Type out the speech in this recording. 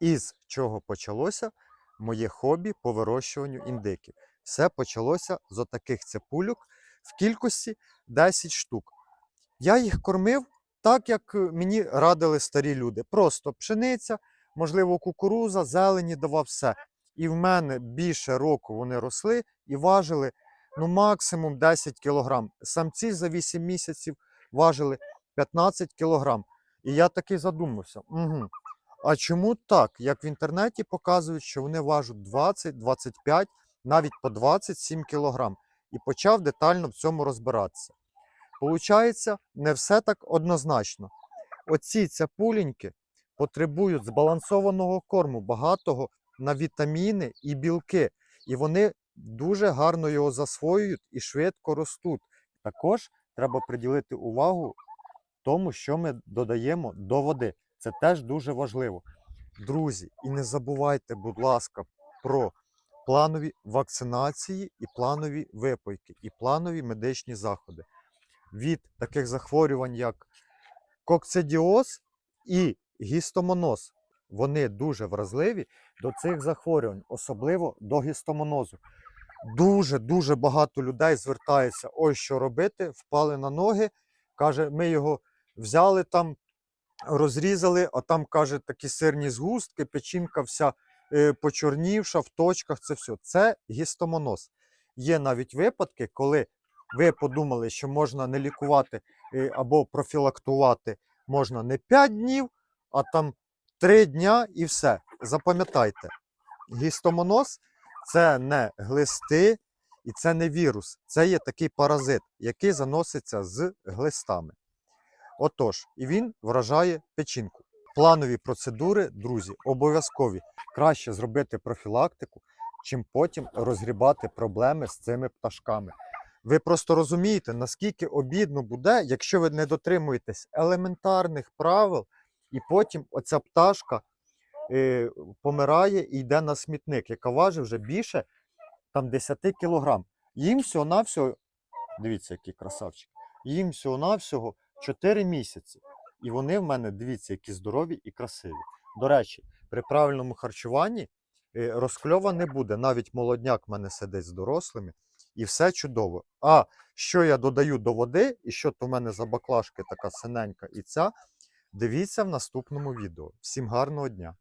із чого почалося моє хобі по вирощуванню індиків. Все почалося з отаких цепульок в кількості 10 штук. Я їх кормив так, як е, мені радили старі люди. Просто пшениця, можливо, кукуруза, зелені давав все. І в мене більше року вони росли і важили ну, максимум 10 кг. Самці за 8 місяців важили 15 кг. І я таки задумався. Угу. А чому так? Як в інтернеті показують, що вони важать 20, 25, навіть по 27 кг. І почав детально в цьому розбиратися. Получається, не все так однозначно. Оці цяпуленьки потребують збалансованого корму, багатого на вітаміни і білки. І вони дуже гарно його засвоюють і швидко ростуть. Також треба приділити увагу тому, що ми додаємо до води. Це теж дуже важливо. Друзі, і не забувайте, будь ласка, про планові вакцинації і планові випойки, і планові медичні заходи від таких захворювань, як кокцидіоз і гістомоноз. Вони дуже вразливі до цих захворювань, особливо до гістомонозу. Дуже дуже багато людей звертається: ось що робити, впали на ноги. Каже, ми його взяли там, розрізали, а там каже такі сирні згустки, печінка вся е, почорнівша, в точках. Це все. Це гістомоноз. Є навіть випадки, коли ви подумали, що можна не лікувати е, або профілактувати можна не 5 днів, а там 3 дня і все. Запам'ятайте, гістомоноз це не глисти і це не вірус. Це є такий паразит, який заноситься з глистами. Отож, і він вражає печінку. Планові процедури, друзі, обов'язкові. Краще зробити профілактику, чим потім розгрібати проблеми з цими пташками. Ви просто розумієте, наскільки обідно буде, якщо ви не дотримуєтесь елементарних правил, і потім оця пташка е, помирає і йде на смітник, яка важить вже більше там, 10 кілограм. Їм всього-навсього, дивіться, який красавчик, їм всього-навсього 4 місяці. І вони в мене, дивіться, які здорові і красиві. До речі, при правильному харчуванні е, розкльова не буде. Навіть молодняк в мене сидить з дорослими, і все чудово. А що я додаю до води, і що то в мене за баклажки така синенька і ця, дивіться в наступному відео. Всім гарного дня!